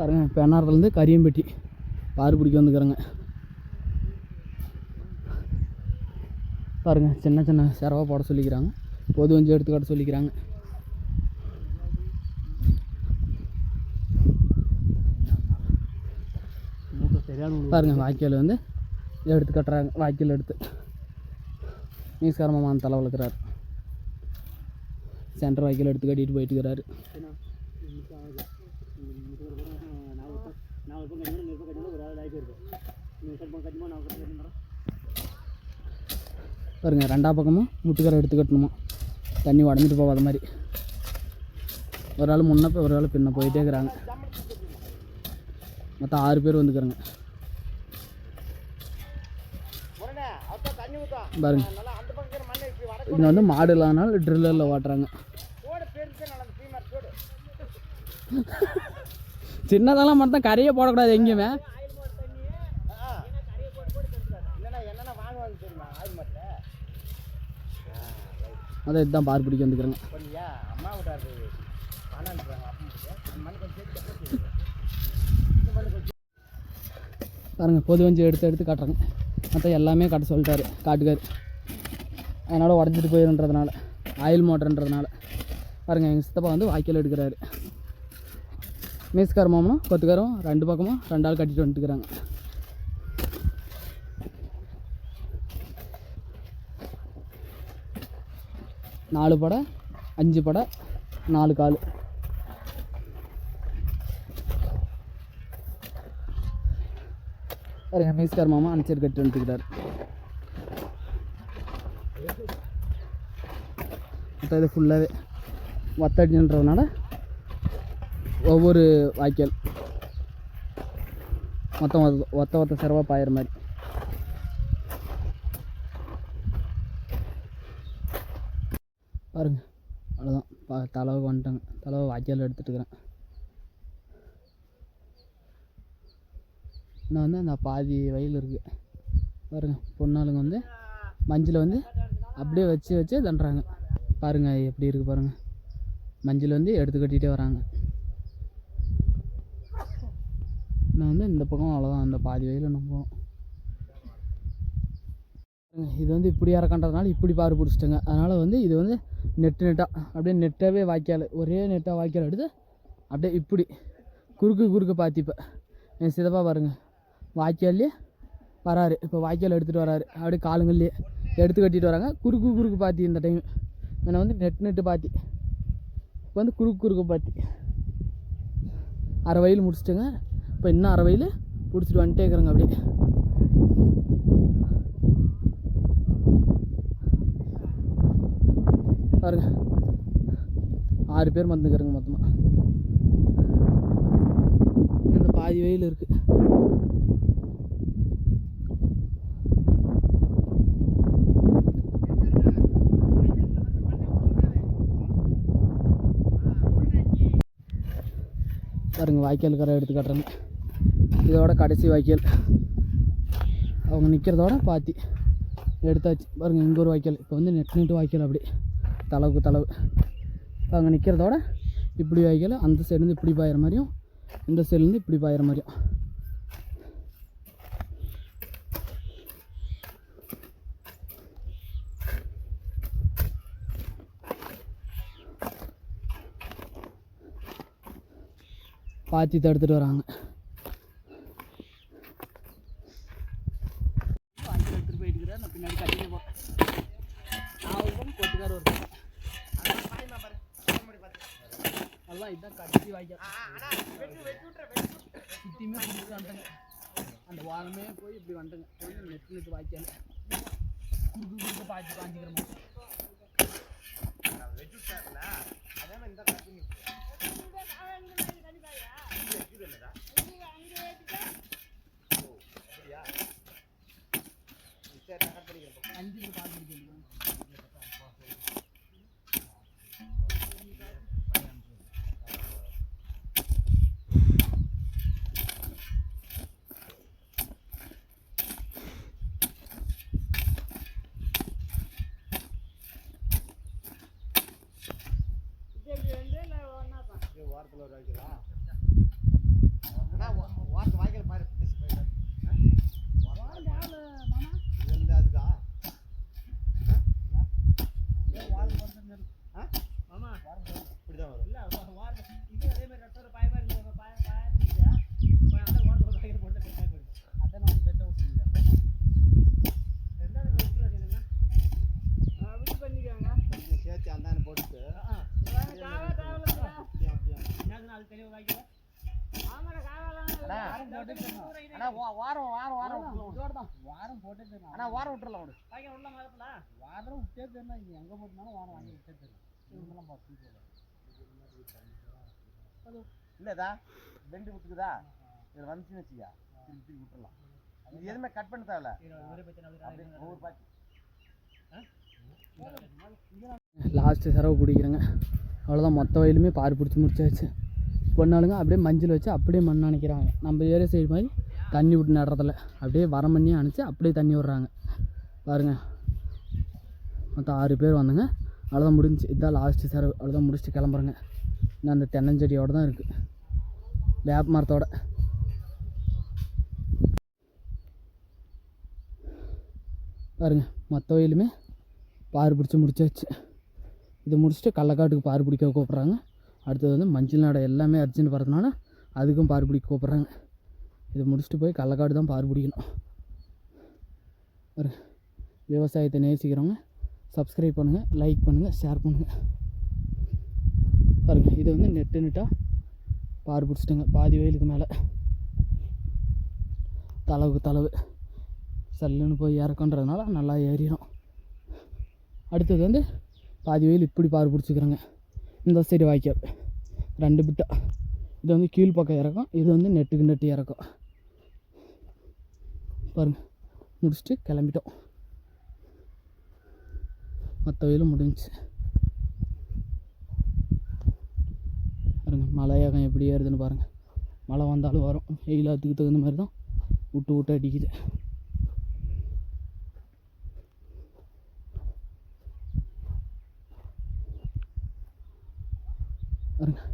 பாருங்க பெண்ணாரத்துலேருந்து கரியம்பட்டி பாரு பிடிக்க வந்துக்கிறேங்க. பாருங்கள் சின்ன சின்ன செரவா போட சொல்லிக்கிறாங்க. பொது வஞ்சி எடுத்துக்காட்ட சொல்லிக்கிறாங்க. பாருங்க வாய்க்கால் வந்து எடுத்து கட்டுறாங்க வாய்க்கால் எடுத்து. மீஸ்காரமாக தலை வளர்க்குறாரு. சென்டர் வாய்க்கால் எடுத்து கட்டிட்டு போயிட்டு கட்டுறேன் பாருங்க ரெண்டா பக்கமும் முட்டுக்கரை எடுத்து கட்டணுமா? தண்ணி உடஞ்சிட்டு போகாத மாதிரி. ஒரு ஆள் முன்னே போய் ஒரு ஆள் பின்ன போயிட்டே இருக்கிறாங்க. மொத்தம் ஆறு பேர் வந்துக்கிறாங்க. பாருங்க. இது வந்து மாடு இல்லாதனால ட்ரில்லரில் ஓட்டுறாங்க. சின்னதெல்லாம் மட்டும் கரையே போடக்கூடாது எங்கேயுமே. அதான் இதுதான் பார் பிடிக்க வந்துக்கிறேங்க பாருங்கள் பொது வஞ்சி எடுத்து எடுத்து காட்டுறாங்க. மற்ற எல்லாமே காட்ட சொல்லிட்டாரு காட்டுக்காரு. அதனால் உடஞ்சிட்டு போயிருன்றதுனால ஆயில் மோட்டர்ன்றதுனால. பாருங்க எங்கள் சித்தப்பா வந்து வாய்க்கால் எடுக்கிறாரு. மீஸ்கார மாமனும் கொத்துக்காரும் ரெண்டு பக்கமும் ரெண்டு ஆள் கட்டிட்டு வந்துட்டுக்கிறாங்க நாலு படை அஞ்சு படை நாலு கால். பாருங்க மீஸ்கார் மாமா அனுச்சர் கட்டி வந்துக்கிறார் மற்ற இது ஃபுல்லாகவே ஒத்தடின்றதுனால ஒவ்வொரு வாய்க்கால். மொத்தம் ஒத்த- ஒத்த ஒத்த பாயிற மாதிரி. பாருங்கள் அவ்வளோதான் பா தலைவை வந்துட்டாங்க. தலைவை வாய்க்கால் எடுத்துட்டுக்கிறேன் இன்னும் வந்து அந்த பாதி வயல் இருக்குது பாருங்க பொண்ணாளுங்க வந்து மஞ்சள் வந்து அப்படியே வச்சு வச்சு தண்டுறாங்க. பாருங்கள் எப்படி இருக்குது பாருங்கள் மஞ்சள் வந்து எடுத்து கட்டிகிட்டே வராங்க. நான் வந்து இந்த பக்கம் அவ்வளோதான் அந்த பாதி வயலில் நம்புவோம் இது வந்து இப்படி இறக்கன்றதுனால இப்படி பாரு பிடிச்சிட்டேங்க. அதனால் வந்து இது வந்து நெட்டு நெட்டாக அப்படியே நெட்டாகவே வாய்க்கால் ஒரே நெட்டாக வாய்க்கால் எடுத்து அப்படியே இப்படி குறுக்கு குறுக்கு பார்த்திப்பேன் என் சிதப்பா பாருங்க வாய்க்கால்லையே வராரு. இப்போ வாய்க்கால் எடுத்துகிட்டு வராரு. அப்படியே காலுங்கள்லேயே எடுத்து கட்டிட்டு வராங்க. குறுக்கு குறுக்கு பாத்தி இந்த டைம் என்னை வந்து நெட்டு நெட்டு பாத்தி. இப்போ வந்து குறுக்கு குறுக்கு பாத்தி. அரை வயல் முடிச்சிட்டுங்க. இப்போ இன்னும் அரை வயல் பிடிச்சிட்டு வந்துட்டே இருக்கிறாங்க அப்படியே. பாருங்க. ஆறு பேர் வந்துக்கிறேங்க மொத்தமாக இன்னும் பாதி வயல் இருக்குது பாருங்க வாய்க்கால் கரை எடுத்து காட்டுறாங்க இதோட கடைசி வாய்க்கால் அவங்க நிற்கிறதோட பாத்தி எடுத்தாச்சு. பாருங்கள் இங்கே ஒரு வாய்க்கால் இப்போ வந்து நெட் நெட்டு வாய்க்கால் அப்படி. தளவுக்கு தளவு. அவங்க நிற்கிறதோட இப்படி வாய்க்கால் அந்த சைடுலேருந்து இப்படி பாயிற மாதிரியும் இந்த சைடுலேருந்து இப்படி பாயிற மாதிரியும். பாத்தி தடுத்துட்டு வராங்க. அதெல்லாம் இதுதான் கடைசி வாய்க்கால் சுத்தியுமே பிடிச்சி வந்துட்டேங்க அந்த வாரமே போய் இப்படி வந்துட்டேங்க போய் நெட்டு நெட்டு வாய்க்கால். குறுக்கு குறுக்கு பாய்ச்சி பாஞ்சிக்கிற ஐம்பது ரூபாய்க்குதா ஆனால் ஓரத்து வாய்க்கிற மாதிரி இருந்தாதுக்கா ஆ? வாரம் வாரம் வாரம் வாரம் விட்டுருலாம் வாரம் போட்டே விட்டுறலாம் மரத்துல வாரம் விட்டே தெரியும் இங்கே எங்கே போட்டுனாலும் வாரம் வாங்கி விட்டே தெரியும் இவங்கெல்லாம் பார்த்து இல்லதா பெண்டு விட்டுக்குதா இது வந்துச்சுன்னு வச்சுக்கா. திருப்பி திருப்பி விட்டுறலாம். இது எதுவுமே கட் பண்ண தேவையில்ல. ஒவ்வொரு பாத்தி லாஸ்ட்டு செலவு பிடிக்கிறேங்க. அவ்வளோதான் மொத்த வயலுமே பாரு பிடிச்சி முடிச்சாச்சு. பொண்ணாளுங்க அப்படியே மஞ்சள் வச்சு அப்படியே மண் அணைக்கிறாங்க. நம்ம ஏரியா சைடு மாதிரி தண்ணி விட்டு நடுறதில்ல அப்படியே வரம் பண்ணி அணைச்சி அப்படியே தண்ணி விட்றாங்க. பாருங்கள் மொத்தம் ஆறு பேர் வந்தாங்க. அவ்வளோதான் முடிஞ்சுச்சு இதுதான் லாஸ்ட்டு செலவு அவ்வளோதான் முடிச்சுட்டு கிளம்புறேங்க. இன்னும் அந்த தென்னஞ்செடியோடு தான் இருக்குது வேப்ப மரத்தோட. பாருங்க. மற்ற வயலுமே பாரு பிடிச்சி முடிச்சாச்சு. இது முடிச்சுட்டு கள்ளக்காட்டுக்கு பாரு பிடிக்க கூப்பிட்றாங்க. அடுத்தது வந்து மஞ்சள் நாடை எல்லாமே அர்ஜென்ட் வரதுனால அதுக்கும் பார் பிடிக்க கூப்பிட்றாங்க. இதை முடிச்சுட்டு போய் கள்ளக்காடு தான் பார் பிடிக்கணும் ஒரு விவசாயத்தை நேசிக்கிறவங்க சப்ஸ்கிரைப் பண்ணுங்கள் லைக் பண்ணுங்கள் ஷேர் பண்ணுங்கள் பாருங்கள் இது வந்து நெட்டு நெட்டாக பார் பிடிச்சிட்டேங்க பாதி வயலுக்கு மேலே. தளவுக்கு தளவு. சல்லுன்னு போய் இறக்கன்றதுனால நல்லா ஏறிடும் அடுத்தது வந்து பாதி வயல் இப்படி பார் பிடிச்சிக்கிறோங்க இந்த சைடு வாய்க்கால். ரெண்டு பிட்டா. இது வந்து கீழ் பக்கம் இறக்கும் இது வந்து நெட்டுக்கு நெட்டு இறக்கும். பாருங்கள் முடிச்சுட்டு கிளம்பிட்டோம். மற்ற வயலும் முடிஞ்சு பாருங்க மலையகம் எப்படி ஏறுதுன்னு பாருங்கள் மழை வந்தாலும் வரும். வெயில் அதுக்கு தகுந்த மாதிரி தான் விட்டு விட்டு அடிக்குது. பாருங்கள்